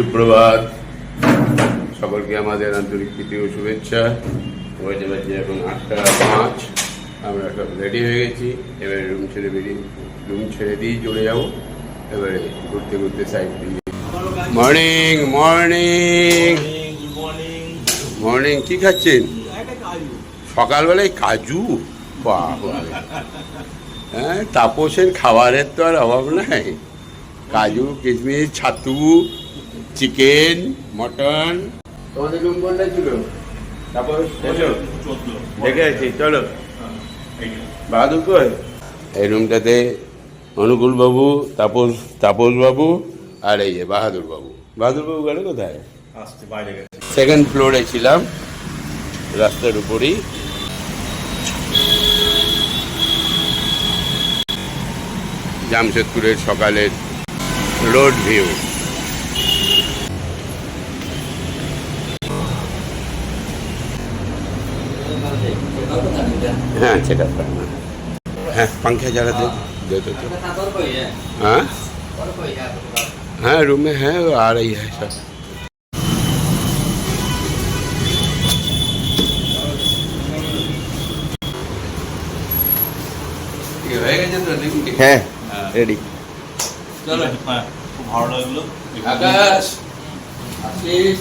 সুপ্রভাত। সকলকে আমাদের আন্তরিক প্রীতি ও শুভেচ্ছা। বাজে এখন আটটা পাঁচ। আমরা সব রেডি হয়ে গেছি। এবারে রুম ছেড়ে বেরিয়ে রুম ছেড়ে দিয়েই চলে যাব। এবারে ঘুরতে ঘুরতে সাইড দিয়ে মর্নিং মর্নিং মর্নিং কি খাচ্ছেন? সকালবেলায় কাজু? হ্যাঁ তাপসের খাবারের তো আর অভাব নাই। কাজু, কিশমিশ, ছাতু চিকেন মটন। তোমাদের রুম কোনটা ছিল? চোদ্দ দেখে আছি চলো। বাহাদুর কই? এই রুমটাতে অনুকূল বাবু তাপস তাপস বাবু আর এই যে বাহাদুর বাবু বাহাদুর বাবু গেল কোথায়? আসতে বাইরে গেছে। সেকেন্ড ফ্লোরে ছিলাম রাস্তার উপরই। জামশেদপুরের সকালের রোড ভিউ হ্যাঁ সেটা হ্যাঁ पंखा जरा दे दे दो तो हाँ हाँ रूम में है वो आ रही है सब কি হয়ে গেছে তো নাকি? হ্যাঁ হ্যাঁ। রেডি চলো হ্যাঁ খুব ভালো লাগলো আকাশ আশিস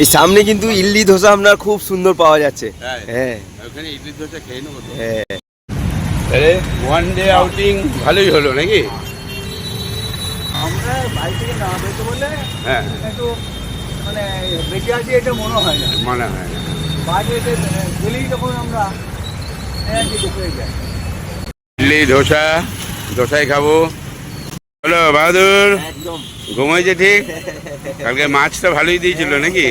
এই সামনে কিন্তু ইডলি ধোসা আপনার খুব সুন্দর পাওয়া যাচ্ছে। হ্যাঁ হ্যাঁ। ওখানে ইডলি দোসা খেয়ে নেব হ্যাঁ। আরে ওয়ান ডে আউটিং ভালোই হলো নাকি? আমরা বাড়ি থেকে না বেরোতে বললে হ্যাঁ। একটু মানে বেঁচে আছি এটা মনে হয় না। মনে হয় না। ইডলি ধোসা দোসাই খাব। হলো বাহাদুর, ঘুমাইছে ঠিক? কালকে মাছটা ভালোই দিয়েছিল নাকি?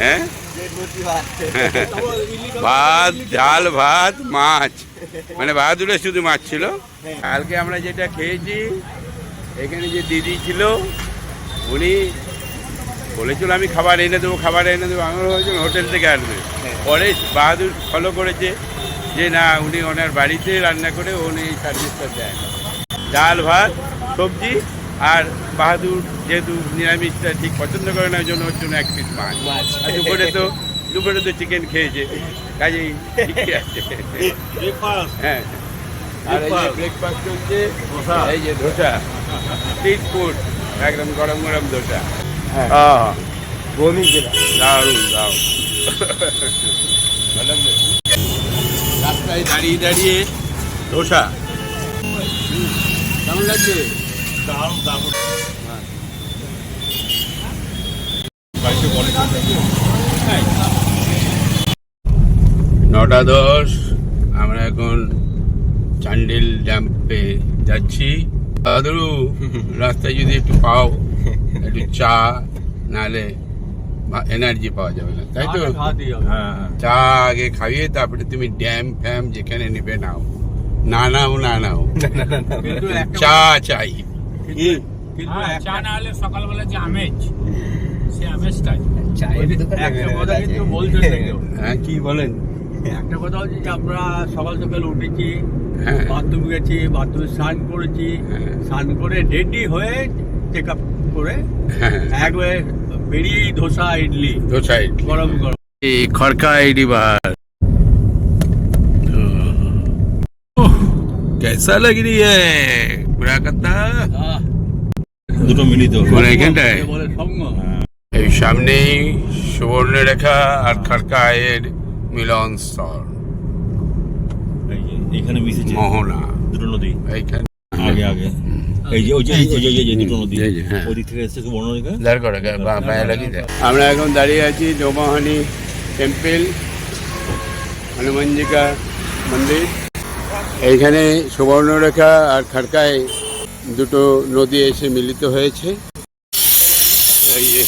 হ্যাঁ? ভাত, ডাল, ভাত, মাছ। মানে বাহাদুরের শুধু মাছ ছিল? কালকে আমরা যেটা খেয়েছি, এখানে যে দিদি ছিল, উনি বলেছিল আমি খাবার এনে দেবো খাবার এনে দেবো। আমার হয়েছিল হোটেল থেকে আসবে পরে বাহাদুর ফলো করেছে যে না উনি ওনার বাড়িতে রান্না করে উনি এই সার্ভিসটা দেন। ডাল ভাত সবজি আর বাহাদুর যেহেতু নিরামিষটা ঠিক পছন্দ করে না ওই জন্য ওর জন্য এক পিস মাছ। আর দুপুরে তো দুপুরে তো চিকেন খেয়েছে। কাজেই হ্যাঁ। আর এই যে ব্রেকফাস্ট হচ্ছে এই যে ধোসা। স্ট্রিট ফুড একদম গরম গরম ধোসা। হ্যাঁ। দারুণ দারুণ। রাস্তায় দাঁড়িয়ে দাঁড়িয়ে ধোসা। কেমন লাগছে? দারুণ দারুণ। নটা দশ আমরা এখন চান্ডিল ড্যাম্পে যাচ্ছি। দাদু রাস্তায় যদি একটু পাও। একটু চা নাহলে এনার্জি পাওয়া যাবে না। তাই তো? হ্যাঁ চা আগে খাইয়ে তারপরে তুমি ড্যাম ফ্যাম যেখানে নেবে নাও। না নাও না নাও। চা চাই। হ্যাঁ, চা না হলে সকালবেলা যে আমেজ সে আমেজটাই চায়ের একটা কথা কিন্তু বলতে হ্যাঁ। কি বলেন? একটা কথা হচ্ছে যে আমরা সকাল সকাল উঠেছি হ্যাঁ। বাথরুম গেছি বাথরুমে স্নান করেছি। হ্যাঁ। স্নান করে রেডি হয়ে চেক আপ করে হ্যাঁ একবারে বেরিয়েই ধোসা ইডলি দোসা ইডলি গরম গরম ये खड़का आईडी बाहर ओह, कैसा लग रही है পুরাকাতা আহ, দুটো মিলিত মানে এখানটায় এ বলে সঙ্গ এই সামনেই সুবর্ণরেখা আর খাড়কা এর মিলন স্থল এই যে এখানে মিশেছে মোহনা দুটো নদী এইখানে আগে আগে। হ্যাঁ। আমরা এখন দাঁড়িয়ে আছি দোমাহানি টেম্পল হনুমানজিকা মন্দির। এইখানে সুবর্ণরেখা আর খাড়কায় দুটো নদী এসে মিলিত হয়েছে। এই যে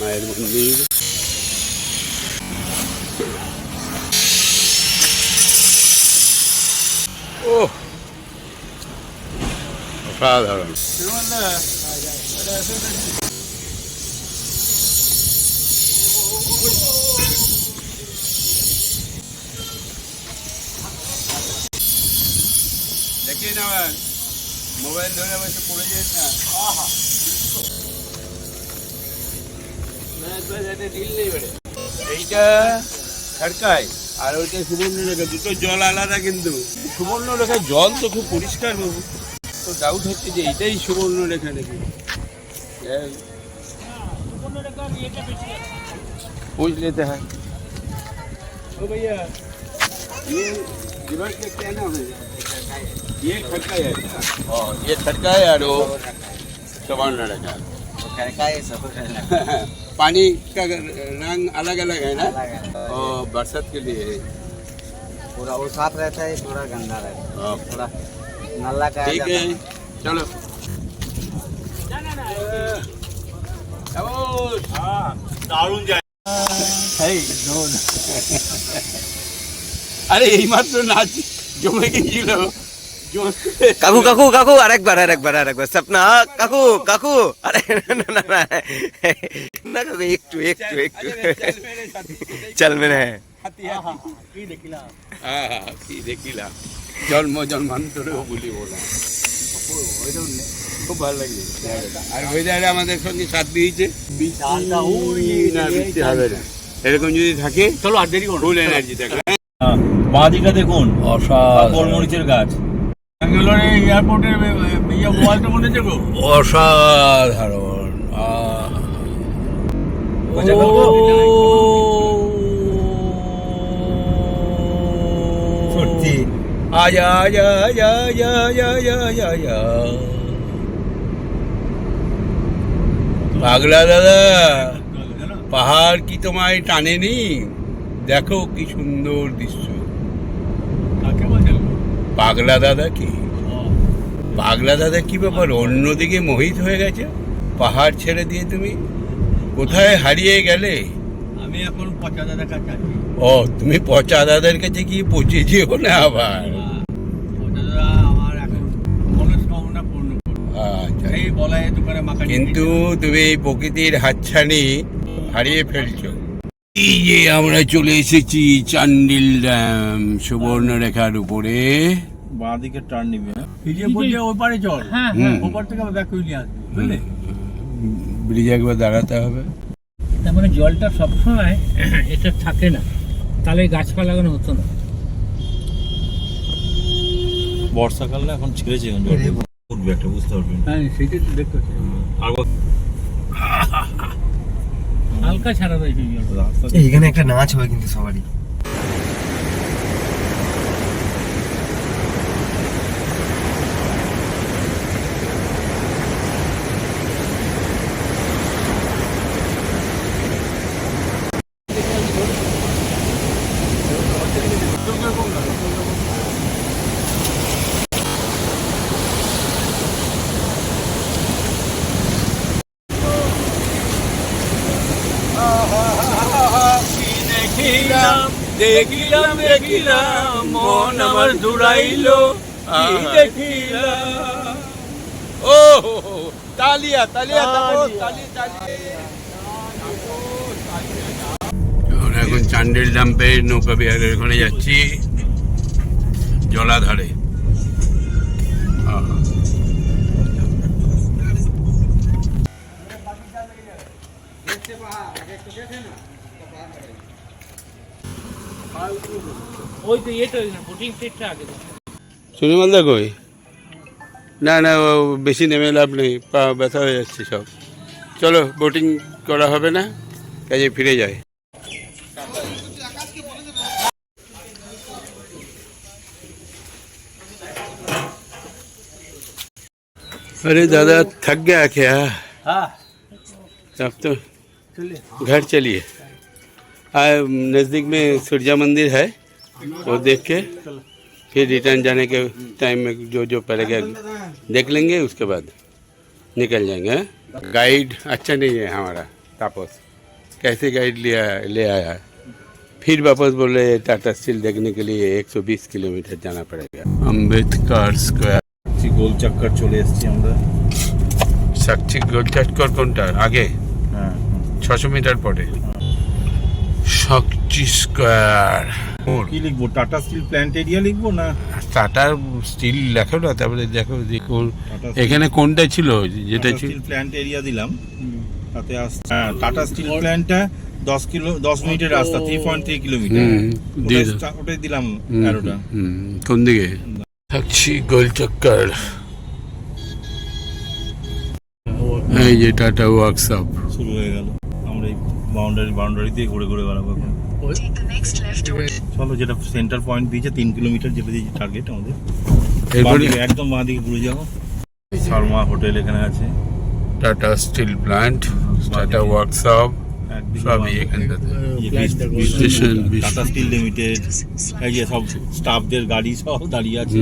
মায়ের মন্দির। ও father. আর ওইটা সুবর্ণরেখা দুটো জল আলাদা কিন্তু। সুবর্ণরেখার জল তো খুব পরিষ্কার বাবু। তো ডাউট হচ্ছে যে এইটাই সুবর্ণরেখা নাকি এই, पूछ लेते हैं ओ भैया ये रिवर का क्या नाम है ये खटका है और ये खटका है और वो सवर्ण रखा पानी का रंग अलग अलग है ना और बरसात के लिए है पूरा वो साफ रहता है पूरा गंदा रहता हाँ, है थोड़ा नल्ला का ठीक है चलो দারুণ যায় আরে এইমাত্র নাচ জমে গেছিল জমে- কাকু কাকু কাকু আরেকবার আরেকবার আরেকবার সপনা কাকু কাকু আরে না না না না না কাকু একটু একটু একটু আরে চল মেরে সাথে। চল মেরে হ্যাঁ হাতি হাতি হ্যাঁ হ্যাঁ, কি দেখিলাম জন্ম জন্মান্তরেও বলি বলা। খুব ভালো লাগছে আর ওয়েদারে আমাদের সঙ্গে সাথ দিয়েছে। না বৃষ্টি হবে। না এরকম যদি থাকে চলো আর দেরি করো ফুল এনার্জি থাকে বাঁ দিকটা দেখুন গোলমরিচের গাছ। ব্যাঙ্গালোরে এয়ারপোর্টের ইয়ে মোবাইলটা মনে অসাধারণ। আজা আজা আজা পাগলা দাদা পাহাড় কি তোমায় টানে টানেনি দেখো কি সুন্দর দৃশ্য পাগলা দাদা কি পাগলা দাদা কি ব্যাপার অন্যদিকে মোহিত হয়ে গেছে পাহাড় ছেড়ে দিয়ে তুমি কোথায় হারিয়ে গেলে আমি এখন পচা দাদা কাছে আছি। ও তুমি পচা দাদার কাছে কি পচে যেও না আবার। আমার এখন মনস্কামনা পূর্ণ করবে আচ্ছা। এই বলাই দোকানে কিন্তু তুমি এই প্রকৃতির হাতছানি হারিয়ে ফেলছো। এই যে আমরা চলে এসেছি চান্ডিল ড্যাম সুবর্ণরেখার উপরে। বাঁ দিকে টার্ন নিবি ফিরিয়ে বলছে ওই পারে চল। হ্যাঁ হ্যাঁ। ওপার থেকে আবার ব্যাক করে নিয়ে আসবি বুঝলে? ব্রিজে একবার দাঁড়াতে হবে। তার মানে জলটা সবসময় এটা থাকে না। তাহলে গাছপালা লাগানো হতো না। বর্ষাকালে এখন ছেড়েছে এখন জলটা উঠবে একটা বুঝতে পারবেন হ্যাঁ সেটাই তো দেখতে হালকা ছাড়া রয়েছে জল। এইখানে একটা নাচ হয় কিন্তু সবারই। দেখিলাম দেখিলাম মন আমার জুড়াইলো দেখিলাম। ও তালিয়া তালিয়া এখন চান্ডেল ডাম্পে নৌকা বিহারের ওখানে যাচ্ছি জলাধারে। ওই তো এটা বোটিং সেটটা আগে সুনিমালদা কই না না ও বেশি নেমে লাভ নেই পা ব্যথা হয়ে যাচ্ছে সব চলো বোটিং করা হবে না কাজে ফিরে যায় अरे दादा थक गया क्या हाँ अब तो घर चलिए आ नज़दीक में सूर्या मंदिर है वो देख के फिर रिटर्न जाने के टाइम में जो जो पड़ेगा देख लेंगे उसके बाद निकल जाएंगे हाँ? गाइड अच्छा नहीं है हमारा तापस कैसे गाइड लिया ले आया है फिर वापस बोले टाटा स्टील देखने के लिए 120 किलोमीटर जाना पड़ेगा अम्बेडकर स्क्वायर গোল চক্কর চলে এসেছি আমরা সাক্ষী গোলচাটকর কোনটা আগে হ্যাঁ ছশো মিটার পরে শক্তি স্কোয়ার। কি লিখব? টাটা স্টিল প্ল্যান্ট এরিয়া লিখব না? টাটার স্টিল লেখো না তারপরে দেখো যে এখানে কোনটা ছিল? যেটা ছিল স্টিল প্ল্যান্ট এরিয়া দিলাম তাতে আসছে হ্যাঁ টাটা স্টিল প্ল্যান্টটা দশ কিলো দশ মিনিটের রাস্তা থ্রি পয়েন্ট থ্রি কিলোমিটার। ওটাই- দিলাম হুম, কোন দিকে? থাকছি গোল চক্কর এই যে টাটা ওয়ার্কশপ শুরু হয়ে গেল। বাউন্ডারি বাউন্ডারি দিয়ে ঘুরে ঘুরে বেড়াবো এখন। চলো যেটা সেন্টার পয়েন্ট দিয়েছে তিন কিলোমিটার যেটা দিয়েছে টার্গেট আমাদের। একদম বাঁ দিকে ঘুরে যাব। শর্মা হোটেল এখানে আছে। Tata steel plant Tata workshop সবই এখানটাতে। স্টেশন, টাটা স্টিল লিমিটেড এই যে সব স্টাফদের গাড়ি সব দাঁড়িয়ে আছে।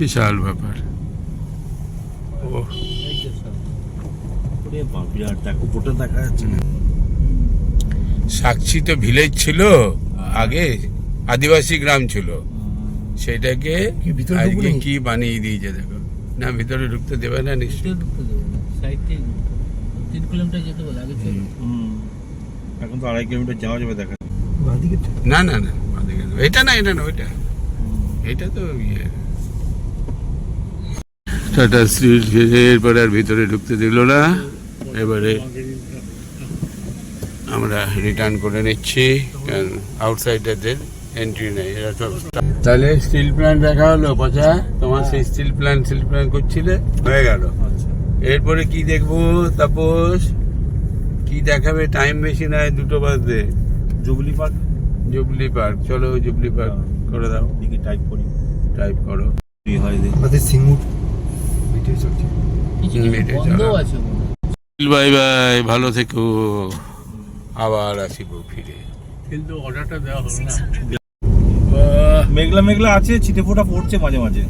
বিশাল ব্যাপার। ও বিরাট দেখো দেখা যাচ্ছে না। সাক্ষী তো ভিলেজ ছিল আগে আদিবাসী গ্রাম ছিল। সেটাকে আজকে কি বানিয়ে দিয়েছে দেখো। না ভিতরে ঢুকতে দেবে না নিশ্চয়ই। তিন কিলোমিটার যেতে বলে আগে হুম। এখন তো আড়াই কিলোমিটার যাওয়া যাবে দেখা না না না। এটা না এটা না ওইটা। এটা তো ইয়ে। টাটা স্টিল এরপরে আর ভিতরে ঢুকতে দিল না। এবারে আমরা রিটার্ন করে নিচ্ছি কারণ আউটসাইডারদের এন্ট্রি নেই এরা সব তাহলে স্টিল প্ল্যান্ট দেখা হলো পচা তোমার সেই স্টিল প্ল্যান্ট স্টিল প্ল্যান্ট করছিলে হয়ে গেল। আচ্ছা এরপরে কি দেখব তাপস? কি দেখাবে? টাইম বেশি নয় দুটো বাজতে। Jubilee Park? জুবলি পার্ক চলো জুবলি পার্ক করে দাও। দিকে টাইপ করি। টাইপ করো। কি হয় দেখি আমাদের সিঙ্গুর। ভিডিও চলছে। বাই বাই ভালো থেকো। আবার আসিব ফিরে। কিন্তু অর্ডারটা দেওয়া হলো না। মেঘলা মেঘলা আছে ছিটে ফোটা পড়ছে মাঝে মাঝে।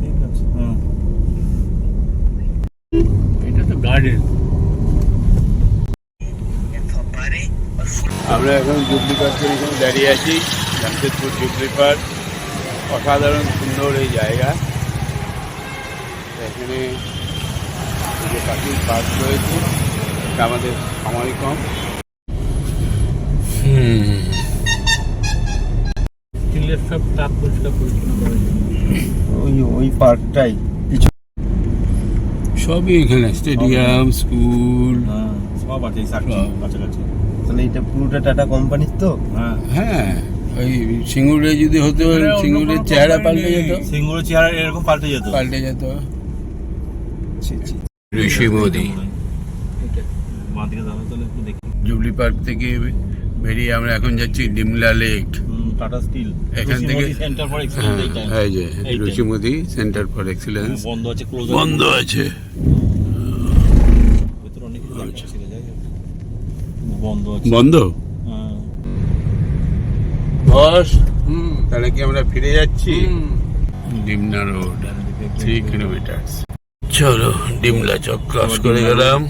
ঠিক আছে হুম এটা তো গার্ডেন আমরা এখন জুবলি পার্কের এখানে দাঁড়িয়ে আছি জামশেদপুর জুবলি পার্ক অসাধারণ সুন্দর এই জায়গা। এখানে যে পাখির পার্ক রয়েছে। এটা আমাদের সময় কম। সব টাপ পরিষ্কার পরিচ্ছন্ন করে ওই ওই পার্কটাই। সবই এখানে স্টেডিয়াম স্কুল হ্যাঁ সব আছে কাছাকাছি। তাহলে এটা পুরোটা টাটা কোম্পানির তো? হ্যাঁ। হ্যাঁ ওই সিঙ্গুরে যদি হতো সিঙ্গুরের চেহারা পাল্টে যেত। নেই। সিঙ্গুর চেয়ার এরকম পাল্টে যেত। পাল্টে যেত। ঋষি মোদি। বাঁ দিকে তাহলে একটু দেখি। জুবলি পার্ক থেকে বেরিয়ে আমরা এখন যাচ্ছি ডিমলা লেক। Tata still. এখান থেকে সেন্টার ফর হ্যাঁ এই যে মোদি সেন্টার ফর এক্সিলেন্স বন্ধ আছে ক্লোজ বন্ধ আছে। বন্ধ আছে। বন্ধ? হ্যাঁ। বস তাহলে কি আমরা ফিরে যাচ্ছি? ডিমনা রোড। থ্রি কিলোমিটার চলো ডিমলা চক ক্রস করে গেলাম।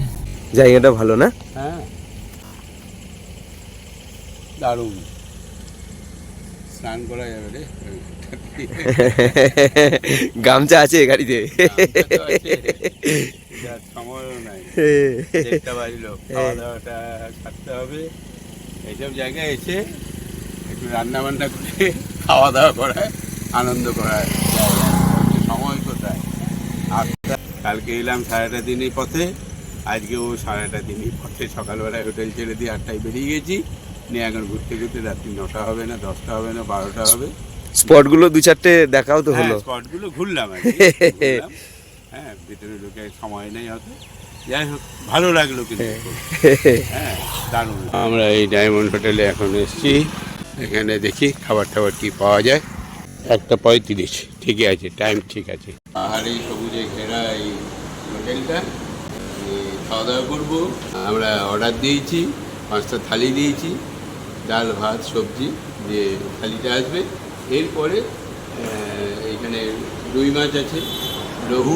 জায়গাটা ভালো না? হ্যাঁ। দারুণ। স্নান করা যাবে রে। গামছা আছে গাড়িতে? সময়ও নাই। দেড়টা বাজলো। খাওয়া দাওয়াটা সারতে হবে। এইসব জায়গায় এসে একটু রান্না বান্না করে খাওয়া দাওয়া করায় আনন্দ করায়। সময় কোথায়? আটটা। কালকে এলাম সাড়েটা দিনই পথে। আজকেও সাড়েটা দিনই পথে সকালবেলায় হোটেল ছেড়ে দিয়ে আটটায় বেরিয়ে গেছি। নিয়ে এখন ঘুরতে ঘুরতে রাত্রি নটা হবে না দশটা হবে না বারোটা হবে। স্পটগুলো দু চারটে দেখাও তো হ্যাঁ হলো। স্পটগুলো ঘুরলাম আর। হ্যাঁ ভিতরে ঢুকে সময় নেই হয়তো যাই হোক ভালো লাগল কিন্তু হ্যাঁ। দারুণ। আমরা এই ডায়মন্ড হোটেলে এখন এসেছি। এখানে দেখি খাবার টাবার কি পাওয়া যায়। একটা পঁয়ত্রিশ ঠিকই আছে টাইম ঠিক আছে। পাহাড়ি সবুজে ঘেরা এই হোটেলটা। খাওয়া দাওয়া করব। আমরা অর্ডার দিয়েছি, পাঁচটা থালি দিয়েছি, ডাল, ভাত, সবজি দিয়ে থালিটা আসবে। এরপরে এখানে রুই মাছ আছে রহু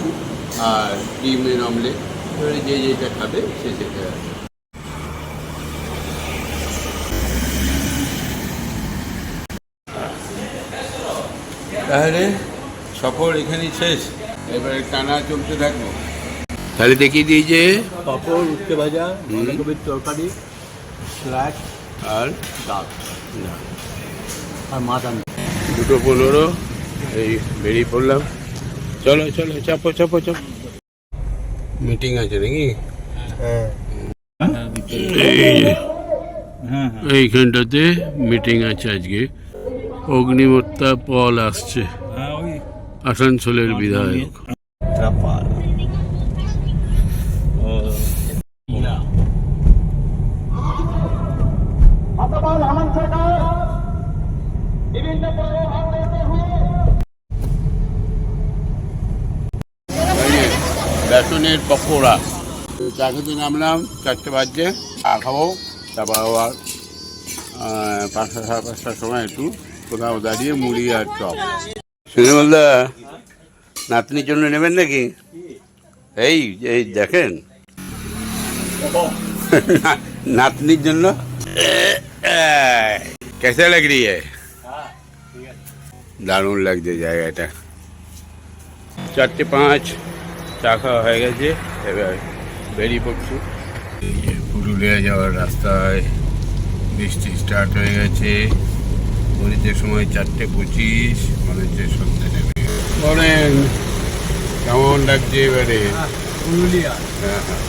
আর ডিমের অমলেট যে যেটা খাবে সে সেটা। তাহলে সফর এখানেই শেষ। এবারে টানা চলতে থাকব। তাহলে দেখিয়ে দিই যে পাপড় উচ্ছে ভাজা বাঁধাকপির তরকারি স্যালাড আর ডাল। আর মাছ দুটো পনেরো এই বেরিয়ে পড়লাম। চলো চলো চাপো চাপো চাপো। মিটিং আছে নাকি? এই যে, হ্যাঁ। এইখানটাতে মিটিং আছে আজকে। অগ্নিমত্তা পল আসছে। হ্যাঁ আসানসোলের বিধায়ক। পকোড়া চা খেতে নামলাম, চারটে বাজছে চা খাব, তারপর আবার পাঁচটা, সাড়ে পাঁচটার সময় একটু কোথাও দাঁড়িয়ে মুড়ি আর চপ। শুনে বলদা নাতনির জন্য নেবেন নাকি? এই এই দেখেন। নাতনির জন্য? কেসে লাগ দারুণ লাগছে জায়গাটা। চারটে পাঁচ। চা খাওয়া হয়ে গেছে এবার বেরিয়ে পড়ছি। পুরুলিয়া যাওয়ার রাস্তায় বৃষ্টি স্টার্ট হয়ে গেছে। মরিচের সময় চারটে পঁচিশ মনে হচ্ছে সন্ধ্যে নেবে বলেন কেমন লাগছে এবারে? পুরুলিয়া। হ্যাঁ, হ্যাঁ।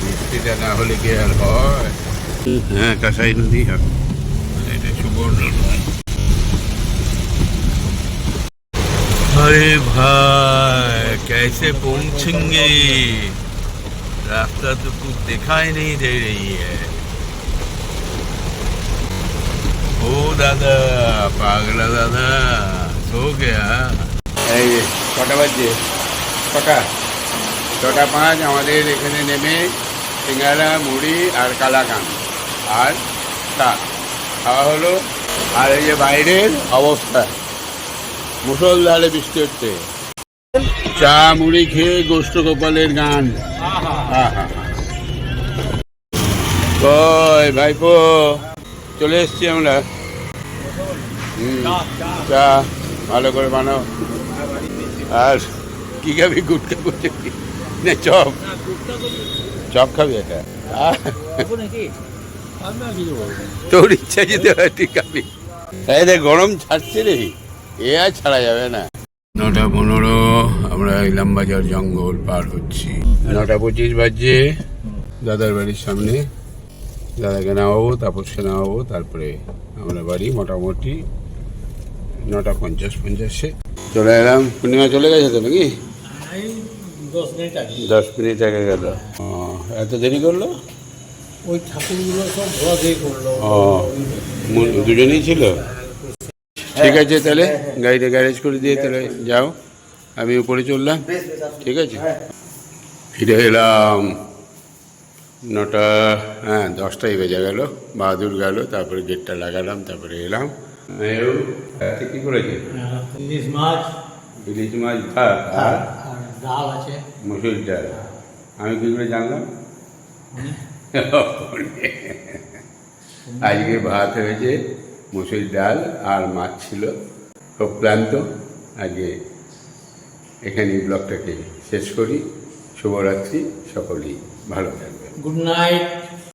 বৃষ্টিটা না হলে কি আর হয়? হ্যাঁ কাঁসাই নদী হবে এটা সুবর্ণ নয় अरे भाई कैसे पहुंचेंगे रास्ता तो कुछ दिखाई नहीं दे रही है ओ दादा पागला दादा सो गया এই যে কটা বাজছে কটা ছটা পাঁচ আমাদের এখানে নেমে সিঙ্গারা মুড়ি আর কালাকান আর চা খাওয়া হলো আর এই যে বাইরের অবস্থা মুসলধারে বৃষ্টি হচ্ছে। চা মুড়ি খেয়ে গোষ্ঠ গোপালের গান। ভাইপো? চলে এসছি আমরা। চা ভালো করে বানাও। আর কি খাবি? গুটকা করছে না চপ। চপ খাবি এটা। তোর ইচ্ছা যেতে হয় তুই খাবি। গরম ছাড়ছে রে। এ আর ছাড়া যাবে না। নটা পনেরো আমরা ইলামবাজার জঙ্গল পার হচ্ছি। নটা পঁচিশ বাজছে দাদার বাড়ির সামনে। দাদাকে নামাবো তাপসকে নামাবো তারপরে আমরা বাড়ি মোটামুটি নটা পঞ্চাশ পঞ্চাশে। চলে এলাম পূর্ণিমা চলে গেছে তো নাকি? দশ মিনিট আগে গেল। ও, এত দেরি করল? ওই ঠাকুরগুলো সব ঘোরা দিয়ে করল। ও দুজনেই ছিল? ঠিক আছে তাহলে? গাড়িটা গ্যারেজ করে দিয়ে তাহলে যাও। আমি উপরে চললাম। ঠিক আছে? ফিরে এলাম। নটা হ্যাঁ দশটাই বেজে গেল। বাহাদুর গেল তারপরে গেটটা লাগালাম তারপরে এলাম। কি করেছে ইলিশ মাছ। ইলিশ মাছ ভাত আর আর ডাল আছে। মুসুর ডাল। আমি কি করে জানলাম? আজকে ভাত হয়েছে। মুসুর ডাল আর মাছ ছিল। খুব ক্লান্ত। আজকে এখানে ব্লগটাকে শেষ করি। শুভরাত্রি। সকলেই ভালো থাকবে গুড নাইট